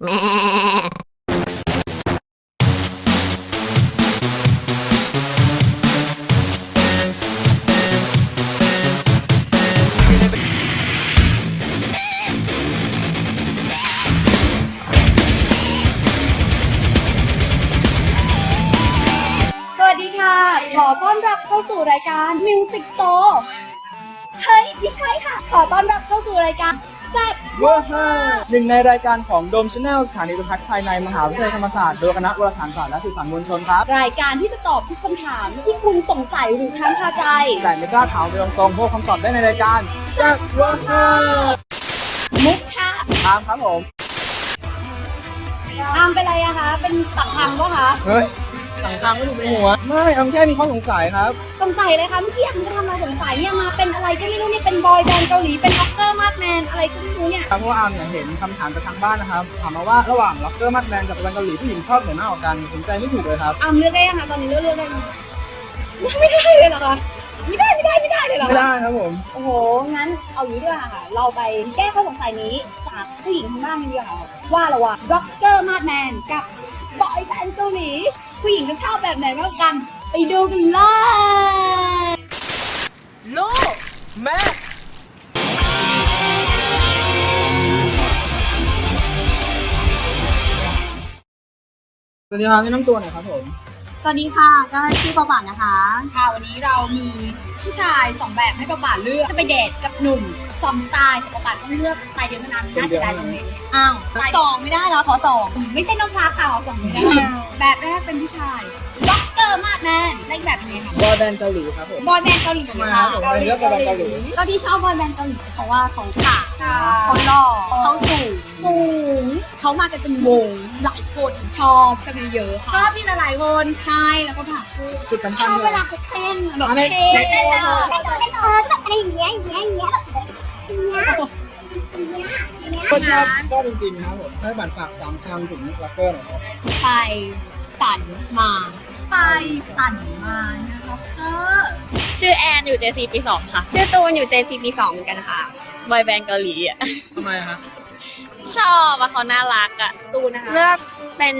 สวัสดีค่ะ ขอต้อนรับเข้าสู่รายการ Music Show เฮ้ยไม่ใช่ค่ะ ขอต้อนรับเข้าสู่รายการ แซ่บว้าวหนึ่งในรายการของโดมช n แนลสถานีโทรทัศน์ภายในมหาวิทยาลัยธรรมศาสตร์โดยคณะวารสารศาสตร์และสื่อสารมวลชนครับ รายการที่จะตอบทุกคำถามที่คุณสงสัยหรือค้างคาใจ แต่ไม่กล้าถามไปตรงๆเพราะคำตอบได้ในรายการแซ่บว้าวมุกค่ะตามครับผมอามเป็นอะไรอะคะ เป็นตับพังปะคะ เฮ้ย สั่งทางไม่ถูกเป็นหัว ไม่อำแค่มีข้อสงสัยครับ สงสัยเลยคะเมื่อกี้อามก็ทำเราสงสัยเนี่ยมาเป็นอะไรก็ไม่รู้เนี่ยเป็นบอยแบนด์เกาหลีเป็นร็อกเกอร์มาดแมนอะไรก็ไม่รู้เนี่ยครับเพราะว่าอามเนี่ยเห็นคำถามจากทางบ้านนะครับถามมาว่าระหว่างล็อกเกอร์มัดแมนกับวันเกาหลีผู้หญิงชอบไหนมากกว่ากันสนใจไม่ถูกเลยครับอามเลือกได้ยังคะตอนนี้เลือกเลือกได้ยังไม่ได้เลยเหรอคะไม่ได้ไม่ได้ไม่ได้เลยเหรอไม่คะได้ครับผมโอ้โหงั้นเอาอย่างนี้ด้วยค่ะ เราไปแก้ข้อสงสัยนี้จากผู้หญิงทางบ้านกันดีกว่าค่ะว่าระหว่างร็อกเกอร์มาดแมนกับบอยแบนด์เกาหลี ผู้หญิงจะชอบแบบไหนมากกว่ากัน ไปดูกันเลยลูกแม่สวัสดีครับแนะนำตัวหน่อยครับผม สวัสดีค่ะก็ชื่อประบาทนะคะ ค่ะวันนี้เรามีผู้ชายสองแบบให้ประบาทเลือกจะไปเดทกับหนุ่ม สองสไตล์แต่ประบาทต้องเลือกสไตล์เดียวเท่านั้นน่าเสียดายตรงนี้อ้าวสองไม่ได้แล้วขอสองไม่ใช่น้องพลาค่ะขอส่งไม่ได้แบบแรกเป็นผู้ชายร็อกเกอร์มาดแมนและอีกแบบเป็นไงคะบอยแบนด์เกาหลีครับผมบอยแบนด์เกาหลีทำไมคค่ะรับผมเป็นเรื่องบอยแบนด์เกาหลีก็ที่ชอบบอยแบนด์เกาหลีเพราะว่าเขาขาดค่ะเขาหล่อเขาสูงสูงเขามากันเป็นวงหลายคนชอบชอบเยอะๆชค่ะอบพี่หลายๆคนใช่แล้วก็แบบจุดสำชคัญอบเลเวยลาเขาเต้นแบบอันนี้เท่ในเต้นตัวอะเขาเต้นเออแบบอะไรอย่างเงี้ยอย่างเงี้ยอย่างเงี้ย ก็ชอบชอบจริงๆครับผมให้บัตรฝากสามคำถึงล็อกเกอร์หน่อยครับ ไปสันมา ไปสั่นมานะคะเออชื่อแอนอยู่ JC ปีสองค่ะชื่อตูนอยู่ JCP 2เหมือนกันค่ะ บอยแบนด์เกาหลีอะ ทำไมฮะชอบอะเขาน่ารักอะตูนนะคะเลือกเป็น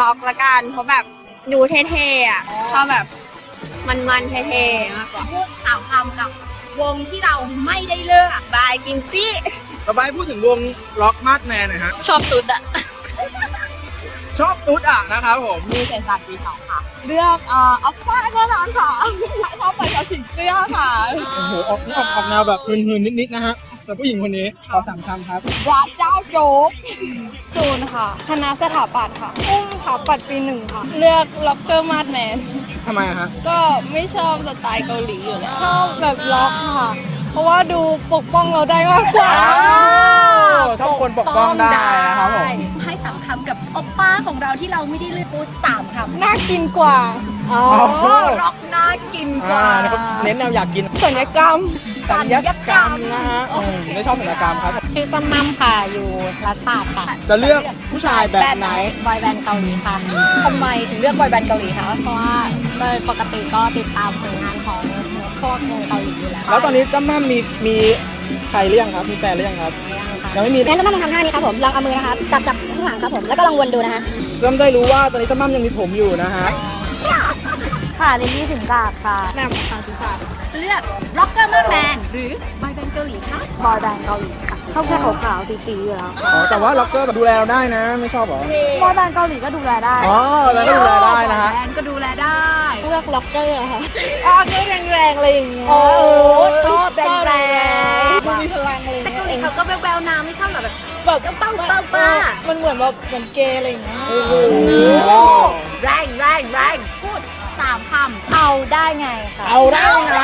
ล็อกละกัน เพราะแบบดูเท่ๆอะ ชอบแบบมันๆเท่ๆมากกว่า พูดสามคำกับ วงที่เราไม่ได้เลือกบายกิมจิต่อไปพูดถึงวงล็อกมาดแมนหน่อยฮะ ชอบตุ๊ดอะชอบตุ๊ดอะนะครับผม มีเศษสามปีสองค่ะ เลือกเอ่ออัปป้าแน่นอนค่ะชอบไปเขาฉิงเสื้อค่ะ โอ้โห ออกนี่ออกออกแนวแบบหืนๆนิดๆนะฮะแต่ผู้หญิงคนนี้ขอสามคำครับพระเจ้าโจ๊กจูนค่ะ คณะสถาปัตย์ค่ะ อุ้มสถาปัตย์ปีหนึ่งค่ะ เลือกล็อกเกอร์มาดแมน ทำไมอะฮะก็ไม่ชอบสไตล์เกาหลีอยู่แล้วชอบแบบล็อกค่ะ เพราะว่าดูปกป้องเราได้มากกว่าชอบคนปกป้องได้นะครับผม ให้สามคำกับโอปป้าของเราที่เราไม่ได้เลือกพูดสามคำน่ากินกว่าโอ้ร็อกน่ากินกอ่าว่าเนี่ยเขาเน้นแนวอยากกินสัญญกรรม สัญญกรรมนะฮะอืมไม่ชอบสัญญกรรมครับ ชื่อจำนำค่ะอยู่รัฐศาสตร์ค่ะจะเลือกผู้ชายแบบไหน บอยแบนด์เกาหลีค่ะทำไมถึงเลือกบอยแบนด์เกาหลีคะเพราะว่า โดยปกติก็ติดตามผลงานของพวกวงเกาหลีอยู่แล้วแล้วตอนนี้จำม่ำมีมีใครเลี้ยงครับ มีแฟนเลี้ยงครับ ยังไม่มีงั้นต้องทำท่านี้ครับผมลองเอามือนะครับจับจับข้างหลังครับผมแล้วก็ลองวนดูนะฮะเริ่มได้รู้ว่าตอนนี้จำม่ำยังมีผมอยู่นะฮะ ค่ะลิลลี่สินกาดค่ะแบบค่ะสุสานเลือกร็อกเกอร์มาแมนหรือบอยแบนด์เกาหลีคะบอยแบนด์เกาหลีค่ะเขาแค่ขาวๆตีๆอยู่แล้วอ๋อแต่ว่าล็อกเกอร์แบบดูแลเราได้นะ ไม่ชอบเหรอ บอยแบนด์เกาหลีก็ดูแลได้อ๋อแล้วก็ดูแลได้นะฮะ บอยแบนด์ก็ดูแลได้เลือกล็อกเกอร์ค่ะอะก็แรงๆอะไรอย่างเงี้ยโอ้ชอบแรงๆ แต่เงี้เกาหลียเขาก็แววๆน้ำไม่ชอบแบบ แบบก็เป้าเป้าป้า มันเหมือนแบบเหมือนเกย์อะไรอย่างเงี้ยแรงแรงแรงพูดสามคำเอาได้ไงค่ะเอาได้ยังไง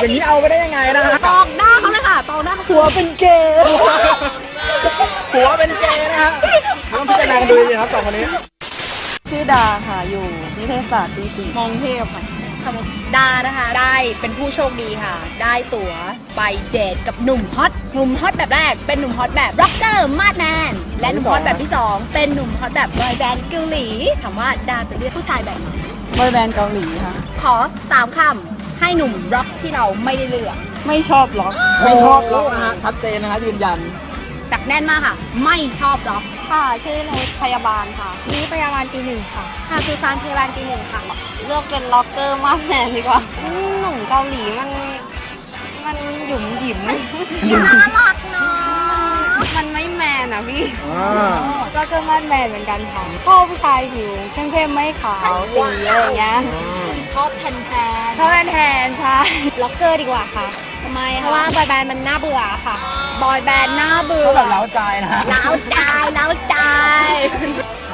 อย่างนี้เอาไปได้ยังไงนะฮะตองหน้าเขาเลยค่ะตองหน้าเขาหัวเป็นเกย์หัวเป็นเกย์นะฮะต้องพิจารณากันดูดีๆครับสองคนนี้ ชื่อดาค่ะอยู่นิเทศศาสตร์ปีสี่มองเทพค่ะ สมมติดานะคะ ได้เป็นผู้โชคดีค่ะ ได้ตั๋วไปเดทกับหนุ่มฮอตหนุ่มฮอตแบบแรก เป็นหนุ่มฮอตแบบร็อกเกอร์มาดแมนและหนุ่มฮอตแบบที่สองเป็นหนุ่มฮอตแบบบอยแบนด์เกาหลีถามว่าดาจะเลือกผู้ชายแบบไหนบอยแบนด์เกาหลีค่ะ ขอสามคำให้หนุ่มร็อกที่เราไม่ได้เลือก ไม่ชอบล็อกไม่ชอบล็อกนะฮะชัดเจนนะฮะยืนยันดักแน่นมากค่ะ ไม่ชอบร็อก ค่ะ ชื่อนุชพยาบาลค่ะ นี่พยาบาลปีหนึ่งค่ะ ค่ะซูซานพยาบาลปีหนึ่งค่ะ เลือกเป็นล็อกเกอร์มาสแมนดีกว่าอืมหนุ่มเกาหลีมัน มันหยุ่มหยิมน่ารักเนาะมันไม่แมนอะพี่อ่าก็เกอร์มาสแมนเหมือนกันค่ะชอบผู้ชายผิวเข้มๆไม่ขาวสีอะไรอย่างเงี้ยชอบแทนแทนชอบแทนๆใช่ล็อกเกอร์ดีกว่าค่ะ ทำไมเพราะว่าบอยแบนด์มันน่าเบื่อค่ะ บอยแบนด์หน้าเบื่ก็อแบบเล้าใจนะฮะล้าวใจล้าวใจ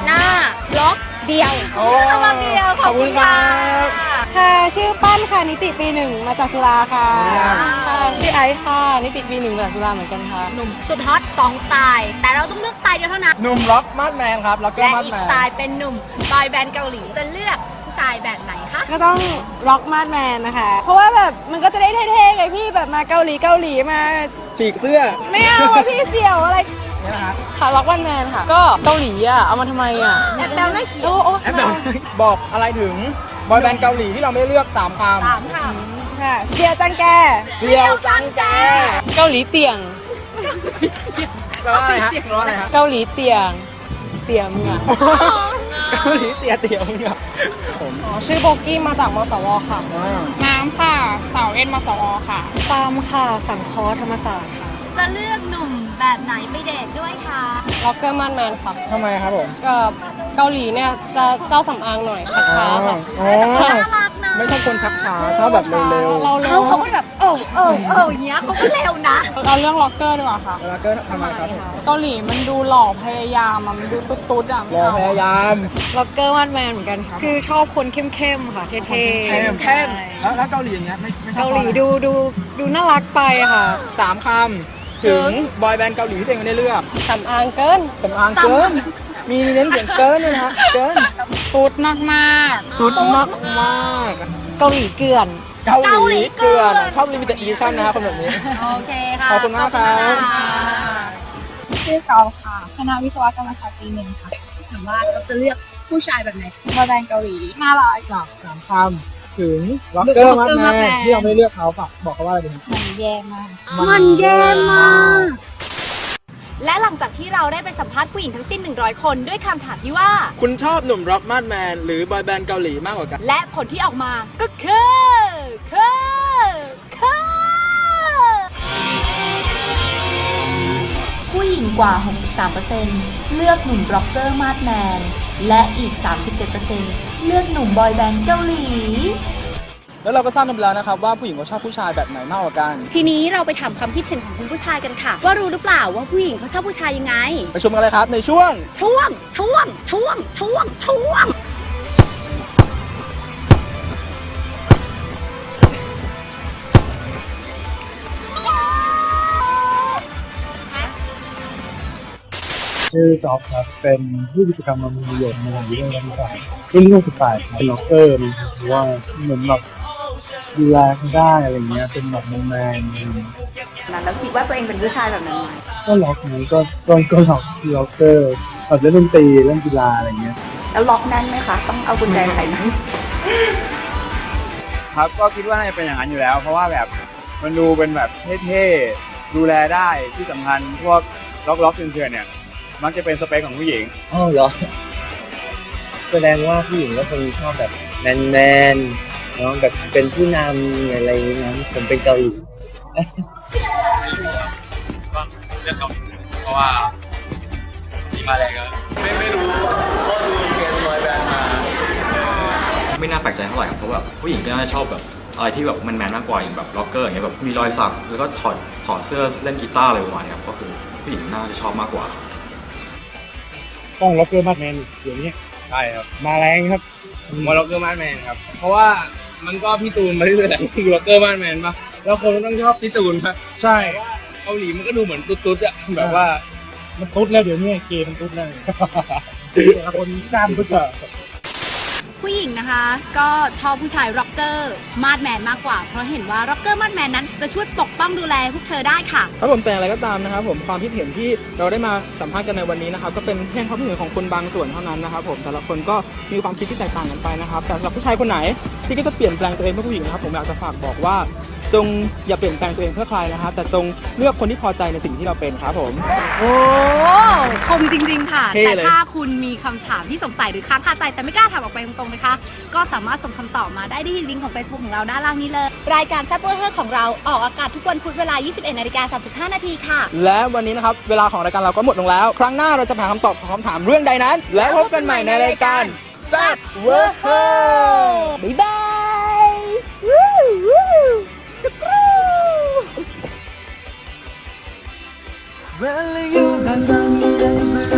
หน้าล็อกเดียวโอ้มาเดียวขอบคุณครับค่ะชื่อปั้นค่ะนิติปีหนึ่งมาจากจุฬาค่ะอ่าค่ะชื่อไอซ์ค่ะนิติปีหนึ่งมาจากจุฬาเหมือนกันค่ะหนุ่มสุดฮอตสองสไตล์แต่เราต้องเลือกสไตล์เดียวเท่านั้นหนุ่มล็อกมาดแมนครับล็อกเกอและร์มาดอีแมกสนไตล์เป็นหนุ่มบอยแบนด์เกาหลีจะเลือกผู้ ชายแบบไหนคะ ก็ต้องร็อกมาดแมนนะคะ เพราะว่าแบบมันก็จะได้เท่ๆไงพี่แบบมาเกาหลีเกาหลีมาฉีกเสื้อ ไม่เอาอะพี่เสี่ยวอะไรเนี่ยนะฮะค่ะล็อกวันแมนค่ะ ก็เกาหลีอะเอามาทำไมอะแอบแบลน่าเกลียดโอ้โอ้แอปแบบบอกอะไรถึงบอยแบนด์เกาหลีที่เราไม่ได้เลือกสามคสามค่ะค่ะเสี่ยวจังแกำเซียวจังแก เกาหลีเตียงแปลว่าอะไรฮะแปลว่าอะไรฮะเกาหลีเตียง เตียงมึงอะ เกาหลีเตียเตียวเนี่ย ผมอ๋อชื่อโบกี้มาจากมสวค่ะ อ่าน้ำค่ะ สาวเอ็นมาสวค่ะตามค่ะ สังเคราะห์ธรรมศาสตร์ค่ะ จะเลือกหนุ่ม แบบไหนไปเดทด้วยคะล็อกเกอร์มาดแมนครับทำไมครับผมกับเกาหลีเนี่ยจะเจ้าสำอางหน่อยช้าๆค่ะอ๋อน่ารักนะไม่ชอบคนชักช้าชอบแบบเร็วเราเร็เขาวเขาก็แบบเออเออเอออย่างเงี้ยเขาก็เร็วนะเราเรื่องล็อกเกอร์ดีกว่าค่ะๆแล้วก็ทำไมครับผมเกาหลีมันดูหล่อพยายามอะมันดูตุ๊ดๆอะรอพยายามล็อกเกอร์มาดแมนเหมือนกันค่ะ คือชอบคนเข้มๆค่ะ เท่ๆเข้มใช่แล้วแล้วเกาหลีอย่างเงี้ยไม่ไม่ชอบเกาหลีดูดูดูน่ารักไปค่ะ สามคำ ถึงบอยแบนด์เกาหลีที่ตัวเองไม่ได้เลือกสำอางเกินสำอางเกิน มีเน้นเสียงเกินด้วยนะฮะเกินตุ๊ดมากสุดมากมากเกาหลีเกลื่อนเกาหลีเกลือนชอบลิมิเต็ดอีดิชั่นนะครับคนแบบนี้ โอเคค่ะ ขอบคุณมากครับชื่อเกาค่ะ คณะวิศวกรรมศาสตร์ปีหนึ่งค่ะ ถามว่าเราจะเลือกผู้ชายแบบไหนบอยแบนด์เกาหลีน่ารักจากสามคำ ถึงล็อกเกอร์มาแมนที่เราไม่ได้เลือกเขาฝากบอกเขาว่าอะไรดีมันแย่มากมันแย่มากและหลังจากที่เราได้ไปสัมภาษณ์ผู้หญิงทั้งสิ้น 100 คนด้วยคำถามที่ว่า คุณชอบหนุ่มร็อกมาดแมน หรือบอยแบนด์เกาหลีมากกว่ากัน และผลที่ออกมาก็คือคือคือผู้หญิงกว่า 63%เลือกหนุ่มบล็อกเกอร์มาดแมน และอีก 37%เลือกหนุ่มบอยแบนด์เกาหลี แล้วเราก็ทราบกันไปแล้วนะครับว่าผู้หญิงเขาชอบผู้ชายแบบไหนมากกว่ากันทีนี้เราไปถามความคิดเห็นของคุณผู้ชายกันค่ะ ว่ารู้หรือเปล่าว่าผู้หญิงเขาชอบผู้ชายยังไง ไปชมกันเลยครับในช่วง ท่วงท่วงท่วงท่วงท่วง ชื่อจ๊อบครับ เป็นผู้กิจกรรมบำรุงประโยชน์มหาวิทยาลัยธรรมศาสตร์รุ่นที่68ครับเป็นล็อกเกอร์นะครับเพราะว่าเหมือนแบบดูแลเขาได้อะไรเงี้ย เป็นแบบแมนๆอะไรเงี้ยนั้นเราคิดว่าตัวเองเป็นผู้ชายแบบนั้นไหมก็ล็อกนี้ก็ก็ก็ล็อกล็อกเกอร์แบบเล่นดนตรีเล่นกีฬาอะไรเงี้ย แล้วล็อกแน่นไหมคะ ต้องเอากุญแจไขไหมครับก็คิดว่าน่าจะเป็นอย่างนั้นอยู่แล้ว เพราะว่าแบบมันดูเป็นแบบเท่ๆดูแลได้ที่สำคัญพวกล็อกล็อกๆเถื่อนๆเนี่ย มักจะเป็นสเปคของผู้หญิงอ้าวเหรอ แสดงว่าผู้หญิงก็คงชอบแบบแมนแมนๆเนาะแบบเป็นผู้นำอะไรอย่างนี้นะผมเป็นเกาหลีเพราะว่ามีมาแรงก็ไม่น่าแปลกใจเท่าไหร่ครับเพราะแบบผู้หญิงก็น่าจะชอบแบบอะไรที่แบบแมนๆมากกว่าอย่างแบบล็อกเกอร์อย่างเงี้ยแบบมีรอยสักแล้วก็ถอดถอดเสื้อเล่นกีตาร์อะไรประมาณเนี้ยครับก็คือผู้หญิงน่าจะชอบมากกว่า ต้องล็อกเกอร์มาดแมนเดี๋ยวนี้ใช่ครับมาแรงครับผมว่าล็อกเกอร์มาแมนครับ เพราะว่ามันก็พี่ตูนมาที่สุดแล้วคือล็อกเกอร์มาแมนปะแล้วคนก็ต้องชอบพี่ตูนปะใช่เกาหลีมันก็ดูเหมือนตุ๊ดๆอะแบบว่ามันตุ๊ดแล้วเดี๋ยวนี้เกย์มันตุ๊ดแล้วแต่ละคนกล้ามตุ๊ดอะ ผู้หญิงนะคะ ก็ชอบผู้ชายร็อกเกอร์มาดแมนมากกว่า เพราะเห็นว่าร็อกเกอร์มาดแมนนั้นจะช่วยปกป้องดูแลพวกเธอได้ค่ะ ครับผมแต่อย่างไรก็ตามนะครับผมความคิดเห็นที่เราได้มาสัมภาษณ์กันในวันนี้นะครับก็เป็นเพียงความคิดเห็นของคนบางส่วนเท่านั้นนะครับผมแต่ละคนก็มีความคิดที่แตกต่างกันไปนะครับแต่สำหรับผู้ชายคนไหนที่ก็จะเปลี่ยนแปลงตัวเองเพื่อผู้หญิงนะครับผมอยากจะฝากบอกว่า จงอย่าเปลี่ยนแปลงตัวเองเพื่อใครนะฮะแต่จงเลือกคนที่พอใจในสิ่งที่เราเป็นครับผม โอ้คมจริง ๆ ค่ะ เท่แต่เลยถ้าคุณมีคำถามที่สงสัยหรือค้างคาใจแต่ไม่กล้าถามออกไปตรงๆนะคะ ก็สามารถส่งคำตอบมาได้ที่ลิงก์ของ Facebook ของเราด้านล่างนี้เลย รายการแซ่บเวอร์เฮอร์ของเราออกอากาศทุกวันพุธเวลา 21นาฬิกา35 นาทีค่ะ และวันนี้นะครับ เวลาของรายการเราก็หมดลงแล้ว ครั้งหน้าเราจะหาคำตอบของคำถามเรื่องใดนั้น แล้วพบกันใหม่ในรายการแซ่บเวอร์เฮอร์ บ๊ายบาย Well, you got done,